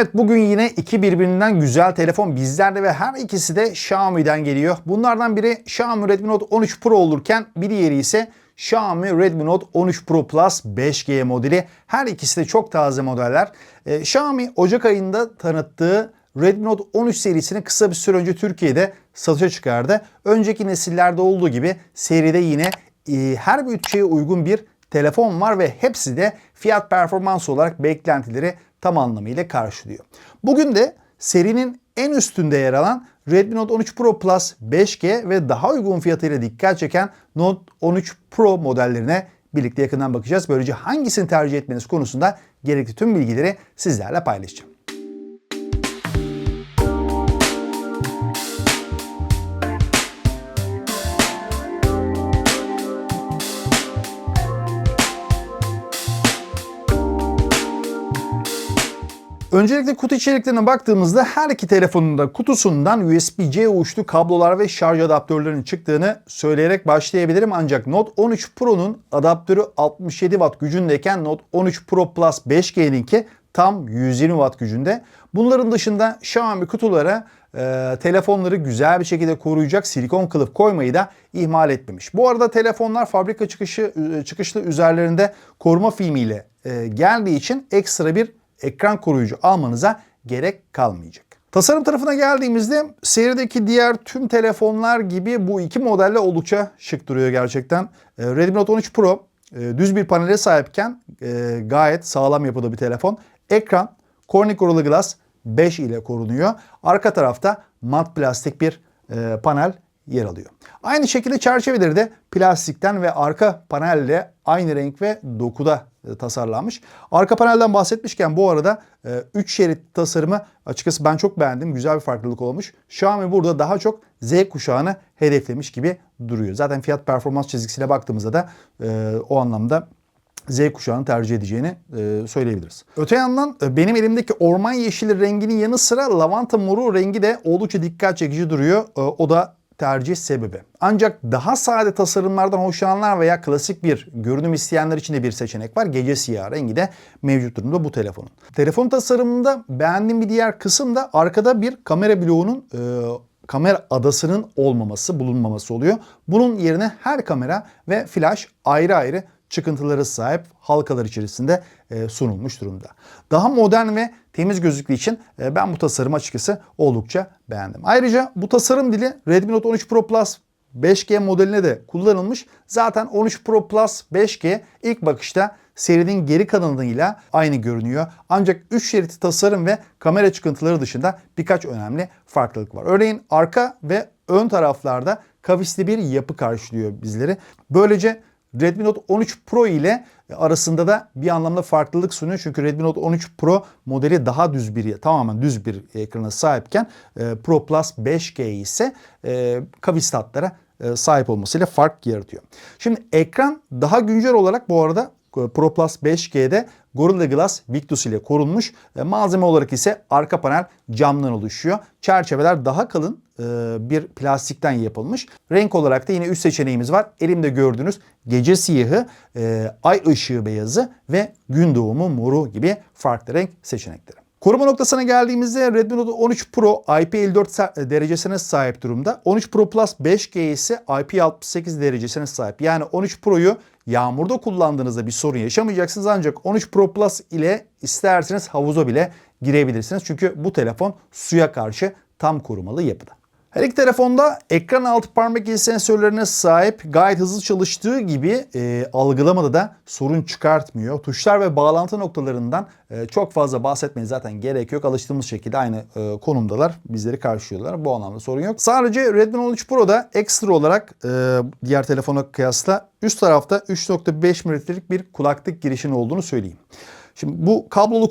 Evet bugün yine iki birbirinden güzel telefon bizlerde ve her ikisi de Xiaomi'den geliyor. Bunlardan biri Xiaomi Redmi Note 13 Pro olurken bir diğeri ise Xiaomi Redmi Note 13 Pro Plus 5G modeli. Her ikisi de çok taze modeller. Ee, Xiaomi Ocak ayında tanıttığı Redmi Note 13 serisini kısa bir süre önce Türkiye'de satışa çıkardı. Önceki nesillerde olduğu gibi seride yine e, her bütçeye uygun bir telefon var ve hepsi de fiyat performans olarak beklentileri tam anlamıyla karşılıyor. Bugün de serinin en üstünde yer alan Redmi Note 13 Pro Plus 5G ve daha uygun fiyatıyla dikkat çeken Note 13 Pro modellerine birlikte yakından bakacağız. Böylece hangisini tercih etmeniz konusunda gerekli tüm bilgileri sizlerle paylaşacağım. Öncelikle kutu içeriklerine baktığımızda her iki telefonun da kutusundan USB-C uçlu kablolar ve şarj adaptörlerinin çıktığını söyleyerek başlayabilirim. Ancak Note 13 Pro'nun adaptörü 67 Watt gücündeyken Note 13 Pro Plus 5G'ninki tam 120 Watt gücünde. Bunların dışında Xiaomi kutulara e, telefonları güzel bir şekilde koruyacak silikon kılıf koymayı da ihmal etmemiş. Bu arada telefonlar fabrika çıkışı çıkışlı üzerlerinde koruma filmiyle e, geldiği için ekstra bir ekran koruyucu almanıza gerek kalmayacak. Tasarım tarafına geldiğimizde serideki diğer tüm telefonlar gibi bu iki modelle oldukça şık duruyor gerçekten. Ee, Redmi Note 13 Pro e, düz bir panele sahipken e, gayet sağlam yapıda bir telefon. Ekran Corning Gorilla Glass 5 ile korunuyor. Arka tarafta mat plastik bir e, panel yer alıyor. Aynı şekilde çerçeveleri de plastikten ve arka panelle aynı renk ve dokuda e, tasarlanmış. Arka panelden bahsetmişken bu arada 3 e, şerit tasarımı açıkçası ben çok beğendim. Güzel bir farklılık olmuş. Xiaomi burada daha çok Z kuşağını hedeflemiş gibi duruyor. Zaten fiyat performans çizgisine baktığımızda da e, o anlamda Z kuşağını tercih edeceğini söyleyebiliriz. Öte yandan benim elimdeki orman yeşili renginin yanı sıra lavanta moru rengi de oldukça dikkat çekici duruyor. O da tercih sebebi. Ancak daha sade tasarımlardan hoşlananlar veya klasik bir görünüm isteyenler için de bir seçenek var. Gece siyah rengi de mevcut durumda bu telefonun. Telefon tasarımında beğendiğim bir diğer kısım da arkada bir kamera bloğunun e, kamera adasının olmaması, bulunmaması oluyor. Bunun yerine her kamera ve flash ayrı ayrı çıkıntıları sahip halkalar içerisinde e, sunulmuş durumda. Daha modern ve temiz gözüktüğü için e, ben bu tasarımı açıkçası oldukça beğendim. Ayrıca bu tasarım dili Redmi Note 13 Pro Plus 5G modeline de kullanılmış. Zaten 13 Pro Plus 5G ilk bakışta serinin geri kalanıyla aynı görünüyor. Ancak 3 şeritli tasarım ve kamera çıkıntıları dışında birkaç önemli farklılık var. Örneğin arka ve ön taraflarda kavisli bir yapı karşılıyor bizleri. Böylece Redmi Note 13 Pro ile arasında da bir anlamda farklılık sunuyor. Çünkü Redmi Note 13 Pro modeli daha düz bir, tamamen düz bir ekrana sahipken e, Pro Plus 5G ise e, kavis e, sahip olmasıyla fark yaratıyor. Şimdi ekran daha güncel olarak bu arada Pro Plus 5G'de Gorilla Glass Victus ile korunmuş. Malzeme olarak ise arka panel camdan oluşuyor. Çerçeveler daha kalın e, bir plastikten yapılmış. Renk olarak da yine üst seçeneğimiz var. Elimde gördüğünüz gece siyahı, e, ay ışığı beyazı ve gün doğumu moru gibi farklı renk seçenekleri. Koruma noktasına geldiğimizde Redmi Note 13 Pro IP54 derecesine sahip durumda. 13 Pro Plus 5G ise IP68 derecesine sahip. Yani 13 Pro'yu yağmurda kullandığınızda bir sorun yaşamayacaksınız. Ancak 13 Pro Plus ile isterseniz havuza bile girebilirsiniz. Çünkü bu telefon suya karşı tam korumalı yapıda. Her iki telefonda ekran altı parmak izi sensörlerine sahip gayet hızlı çalıştığı gibi e, algılamada da sorun çıkartmıyor. Tuşlar ve bağlantı noktalarından e, çok fazla bahsetmeye zaten gerek yok. Alıştığımız şekilde aynı e, konumdalar. Bizleri karşılıyorlar. Bu anlamda sorun yok. Sadece Redmi 13 Pro'da ekstra olarak e, diğer telefona kıyasla üst tarafta 3.5 mm'lik bir kulaklık girişinin olduğunu söyleyeyim. Şimdi bu kablolu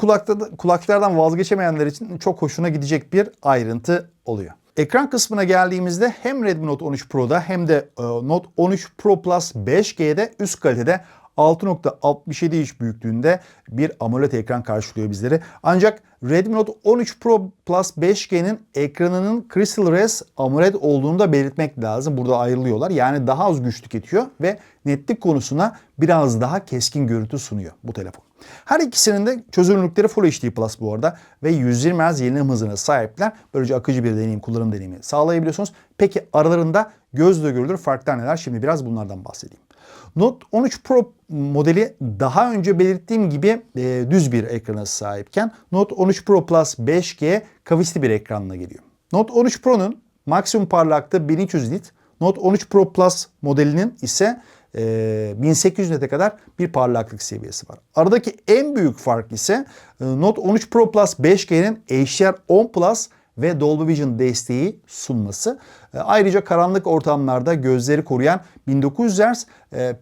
kulaklardan vazgeçemeyenler için çok hoşuna gidecek bir ayrıntı oluyor. Ekran kısmına geldiğimizde hem Redmi Note 13 Pro'da hem de e, Note 13 Pro Plus 5G'de üst kalitede 6.67 inç büyüklüğünde bir AMOLED ekran karşılıyor bizleri. Ancak Redmi Note 13 Pro Plus 5G'nin ekranının Crystal Res AMOLED olduğunu da belirtmek lazım. Burada ayrılıyorlar. Yani daha az güç tüketiyor ve netlik konusuna biraz daha keskin görüntü sunuyor bu telefon. Her ikisinin de çözünürlükleri Full HD Plus bu arada ve 120 Hz yenilim hızına sahipler. Böylece akıcı bir deneyim, kullanım deneyimi sağlayabiliyorsunuz. Peki aralarında gözle görülür farklar neler? Şimdi biraz bunlardan bahsedeyim. Note 13 Pro modeli daha önce belirttiğim gibi e, düz bir ekrana sahipken Note 13 Pro Plus 5G kavisli bir ekranla geliyor. Note 13 Pro'nun maksimum parlaklığı 1300 nit, Note 13 Pro Plus modelinin ise e, 1800 nete kadar bir parlaklık seviyesi var. Aradaki en büyük fark ise e, Note 13 Pro Plus 5G'nin HDR10 Plus ve Dolby Vision desteği sunması. E, ayrıca karanlık ortamlarda gözleri koruyan 1900 Hz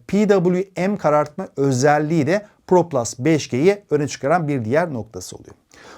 PWM karartma özelliği de Pro Plus 5G'yi öne çıkaran bir diğer noktası oluyor.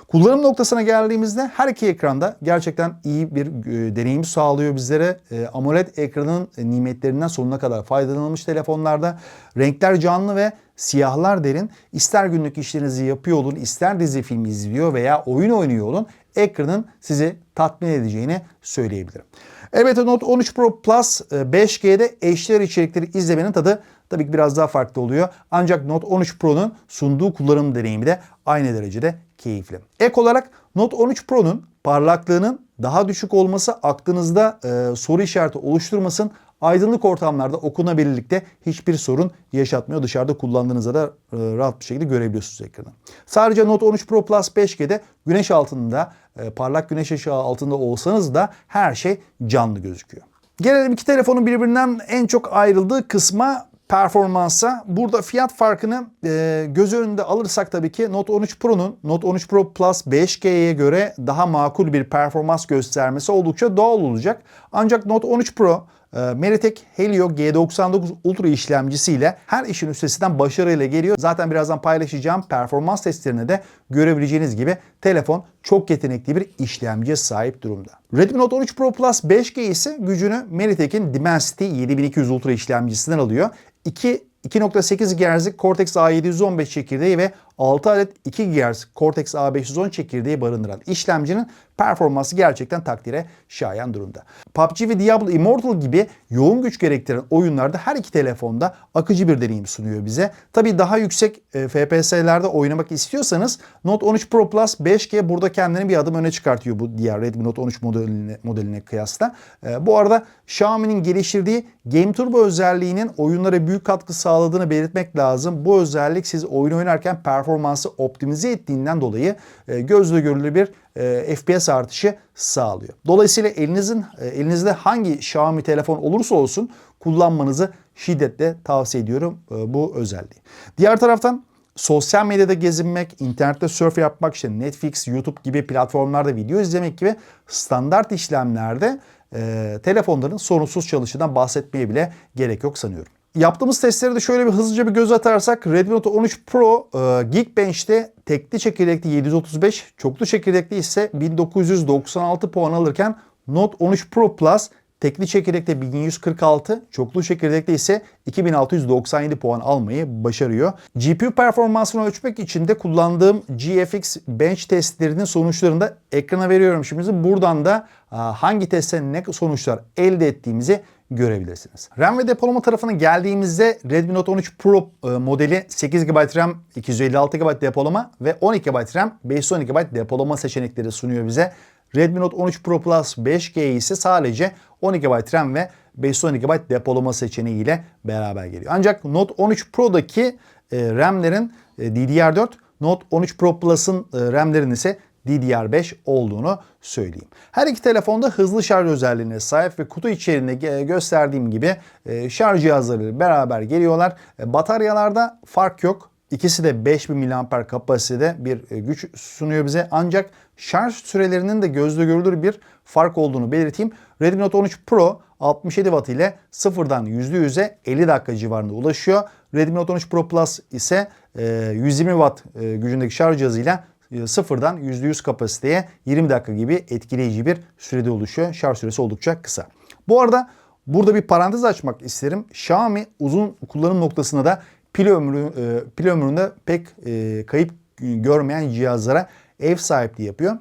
Kullanım noktasına geldiğimizde her iki ekranda gerçekten iyi bir e, deneyim sağlıyor bizlere. E, AMOLED ekranın nimetlerinden sonuna kadar faydalanılmış telefonlarda. Renkler canlı ve siyahlar derin. İster günlük işlerinizi yapıyor olun, ister dizi film izliyor veya oyun oynuyor olun ekranın sizi tatmin edeceğini söyleyebilirim. Evet Note 13 Pro Plus 5G'de HDR içerikleri izlemenin tadı tabii ki biraz daha farklı oluyor. Ancak Note 13 Pro'nun sunduğu kullanım deneyimi de aynı derecede keyifli. Ek olarak Note 13 Pro'nun parlaklığının daha düşük olması aklınızda e, soru işareti oluşturmasın. Aydınlık ortamlarda okunabilirlikte hiçbir sorun yaşatmıyor. Dışarıda kullandığınızda da e, rahat bir şekilde görebiliyorsunuz ekranı. Sadece Note 13 Pro Plus 5G'de güneş altında, e, parlak güneş ışığı altında olsanız da her şey canlı gözüküyor. Gelelim iki telefonun birbirinden en çok ayrıldığı kısma performansa. Burada fiyat farkını e, göz önünde alırsak tabii ki Note 13 Pro'nun Note 13 Pro Plus 5G'ye göre daha makul bir performans göstermesi oldukça doğal olacak. Ancak Note 13 Pro e, Mediatek Helio G99 Ultra işlemcisiyle her işin üstesinden başarıyla geliyor. Zaten birazdan paylaşacağım performans testlerine de görebileceğiniz gibi telefon çok yetenekli bir işlemciye sahip durumda. Redmi Note 13 Pro Plus 5G ise gücünü Mediatek'in Dimensity 7200 Ultra işlemcisinden alıyor. 2 2.8 GHz Cortex A715 çekirdeği ve 6 adet 2 GHz Cortex A510 çekirdeği barındıran işlemcinin performansı gerçekten takdire şayan durumda. PUBG ve Diablo Immortal gibi yoğun güç gerektiren oyunlarda her iki telefonda akıcı bir deneyim sunuyor bize. Tabii daha yüksek e, FPS'lerde oynamak istiyorsanız Note 13 Pro Plus 5G burada kendini bir adım öne çıkartıyor bu diğer Redmi Note 13 modeline, modeline kıyasla. E, bu arada Xiaomi'nin geliştirdiği Game Turbo özelliğinin oyunlara büyük katkı sağladığını belirtmek lazım. Bu özellik siz oyun oynarken performansı optimize ettiğinden dolayı e, gözle görülür bir e, FPS artışı sağlıyor. Dolayısıyla elinizin e, elinizde hangi Xiaomi telefon olursa olsun kullanmanızı şiddetle tavsiye ediyorum bu özelliği. Diğer taraftan sosyal medyada gezinmek, internette surf yapmak, işte Netflix, YouTube gibi platformlarda video izlemek gibi standart işlemlerde e, telefonların sorunsuz çalışından bahsetmeye bile gerek yok sanıyorum. Yaptığımız testlere de şöyle bir hızlıca bir göz atarsak Redmi Note 13 Pro e, Geekbench'te tekli çekirdekli 735, çoklu çekirdekli ise 1996 puan alırken Note 13 Pro Plus tekli çekirdekte 1146, çoklu çekirdekte ise 2697 puan almayı başarıyor. GPU performansını ölçmek için de kullandığım GFX Bench testlerinin sonuçlarını da ekrana veriyorum şimdi. Buradan da hangi testte ne sonuçlar elde ettiğimizi görebilirsiniz. RAM ve depolama tarafına geldiğimizde Redmi Note 13 Pro e, modeli 8 GB RAM, 256 GB depolama ve 12 GB RAM, 512 GB depolama seçenekleri sunuyor bize. Redmi Note 13 Pro Plus 5G ise sadece 12 GB RAM ve 512 GB depolama seçeneği ile beraber geliyor. Ancak Note 13 Pro'daki e, RAM'lerin e, DDR4, Note 13 Pro Plus'ın RAM'lerin ise DDR5 olduğunu söyleyeyim. Her iki telefonda hızlı şarj özelliğine sahip ve kutu içeriğinde gösterdiğim gibi e, şarj cihazları beraber geliyorlar. E, bataryalarda fark yok. İkisi de 5000 mAh kapasitede bir e, güç sunuyor bize. Ancak şarj sürelerinin de gözle görülür bir fark olduğunu belirteyim. Redmi Note 13 Pro 67 Watt ile sıfırdan %100'e 50 dakika civarında ulaşıyor. Redmi Note 13 Pro Plus ise 120 Watt gücündeki şarj cihazıyla sıfırdan %100 kapasiteye 20 dakika gibi etkileyici bir sürede oluşuyor. Şarj süresi oldukça kısa. Bu arada burada bir parantez açmak isterim. Xiaomi uzun kullanım noktasında da pil ömrü e, pil ömründe pek e, kayıp görmeyen cihazlara ev sahipliği yapıyor.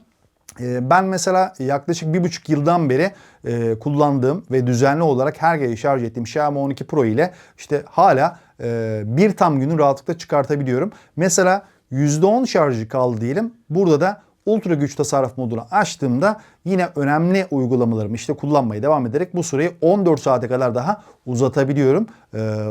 Ee, Ben mesela yaklaşık bir buçuk yıldan beri e, kullandığım ve düzenli olarak her gece şarj ettiğim Xiaomi 12 Pro ile işte hala e, bir tam günü rahatlıkla çıkartabiliyorum. Mesela %10 şarjı kaldı diyelim. Burada da ultra güç tasarruf modunu açtığımda yine önemli uygulamalarımı işte kullanmaya devam ederek bu süreyi 14 saate kadar daha uzatabiliyorum. Ee,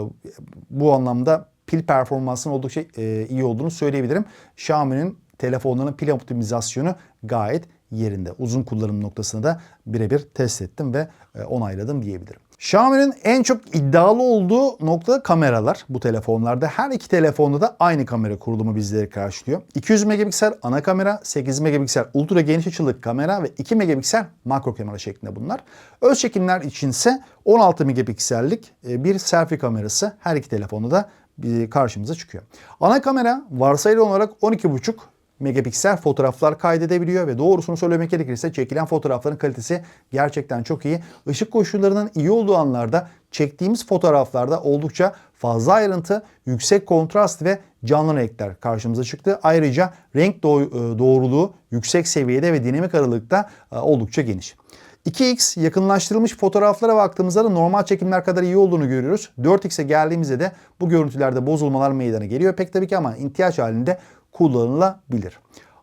bu anlamda pil performansının oldukça e, iyi olduğunu söyleyebilirim. Xiaomi'nin telefonlarının pil optimizasyonu gayet yerinde. Uzun kullanım noktasını da birebir test ettim ve e, onayladım diyebilirim. Xiaomi'nin en çok iddialı olduğu nokta kameralar bu telefonlarda. Her iki telefonda da aynı kamera kurulumu bizleri karşılıyor. 200 megapiksel ana kamera, 8 megapiksel ultra geniş açılı kamera ve 2 megapiksel makro kamera şeklinde bunlar. Öz çekimler içinse 16 megapiksellik e, bir selfie kamerası her iki telefonda da bir karşımıza çıkıyor. Ana kamera varsayılan olarak 12,5 megapiksel fotoğraflar kaydedebiliyor ve doğrusunu söylemek gerekirse çekilen fotoğrafların kalitesi gerçekten çok iyi. Işık koşullarının iyi olduğu anlarda çektiğimiz fotoğraflarda oldukça fazla ayrıntı, yüksek kontrast ve canlı renkler karşımıza çıktı. Ayrıca renk e, doğruluğu yüksek seviyede ve dinamik aralıkta e, oldukça geniş. 2x yakınlaştırılmış fotoğraflara baktığımızda da normal çekimler kadar iyi olduğunu görüyoruz. 4x'e geldiğimizde de bu görüntülerde bozulmalar meydana geliyor. Pek tabii ki ama ihtiyaç halinde kullanılabilir.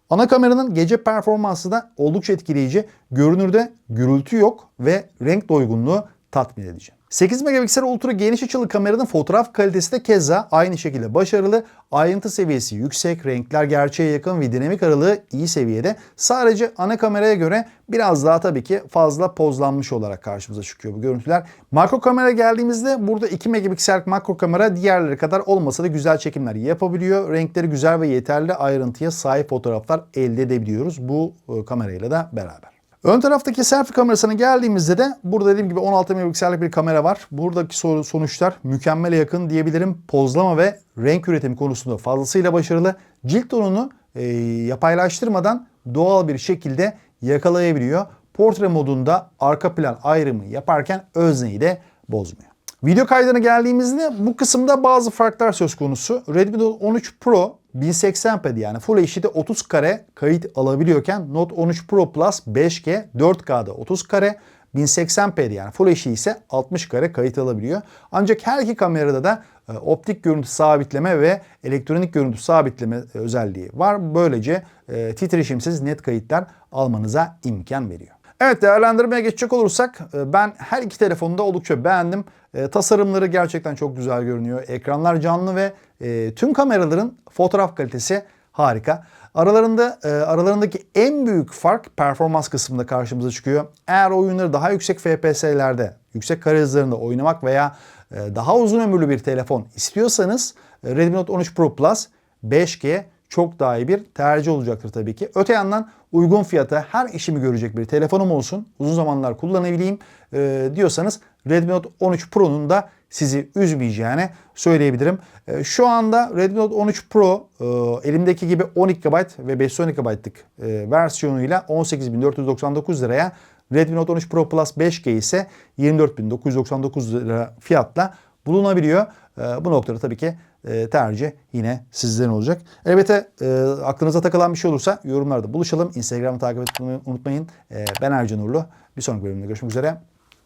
Ana kameranın gece performansı da oldukça etkileyici. Görünürde gürültü yok ve renk doygunluğu tatmin edici. 8 megapiksel ultra geniş açılı kameranın fotoğraf kalitesi de keza aynı şekilde başarılı. Ayrıntı seviyesi yüksek, renkler gerçeğe yakın ve dinamik aralığı iyi seviyede. Sadece ana kameraya göre biraz daha tabii ki fazla pozlanmış olarak karşımıza çıkıyor bu görüntüler. Makro kamera geldiğimizde burada 2 megapiksel makro kamera diğerleri kadar olmasa da güzel çekimler yapabiliyor. Renkleri güzel ve yeterli ayrıntıya sahip fotoğraflar elde edebiliyoruz bu e, kamerayla da beraber. Ön taraftaki selfie kamerasına geldiğimizde de burada dediğim gibi 16 megapiksellik bir kamera var. Buradaki sonuçlar mükemmele yakın diyebilirim. Pozlama ve renk üretimi konusunda fazlasıyla başarılı. Cilt tonunu e, yapaylaştırmadan doğal bir şekilde yakalayabiliyor. Portre modunda arka plan ayrımı yaparken özneyi de bozmuyor. Video kaydına geldiğimizde bu kısımda bazı farklar söz konusu. Redmi Note 13 Pro 1080p'de yani Full HD'de 30 kare kayıt alabiliyorken Note 13 Pro Plus 5G 4K'da 30 kare 1080p'de yani Full HD ise 60 kare kayıt alabiliyor. Ancak her iki kamerada da e, optik görüntü sabitleme ve elektronik görüntü sabitleme e, özelliği var. Böylece e, titreşimsiz net kayıtlar almanıza imkan veriyor. Evet değerlendirmeye geçecek olursak e, ben her iki telefonu da oldukça beğendim. E, Tasarımları gerçekten çok güzel görünüyor. Ekranlar canlı ve e, tüm kameraların fotoğraf kalitesi harika. Aralarında aralarındaki en büyük fark performans kısmında karşımıza çıkıyor. Eğer oyunları daha yüksek FPS'lerde, yüksek kare hızlarında oynamak veya daha uzun ömürlü bir telefon istiyorsanız Redmi Note 13 Pro Plus 5G çok daha iyi bir tercih olacaktır tabii ki. Öte yandan uygun fiyata her işimi görecek bir telefonum olsun, uzun zamanlar kullanabileyim e, diyorsanız Redmi Note 13 Pro'nun da sizi üzmeyeceğini söyleyebilirim. E, şu anda Redmi Note 13 Pro e, elimdeki gibi 12 GB ve 512 GB'lık e, versiyonuyla 18.499 liraya Redmi Note 13 Pro Plus 5G ise 24.999 lira fiyatla bulunabiliyor. E, bu noktada tabii ki e, tercih yine sizlerin olacak. Elbette e, aklınıza takılan bir şey olursa yorumlarda buluşalım. Instagram'ı takip etmeyi unutmayın. E, ben Ercan Uğurlu. Bir sonraki bölümde görüşmek üzere.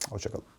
Hoşçakalın.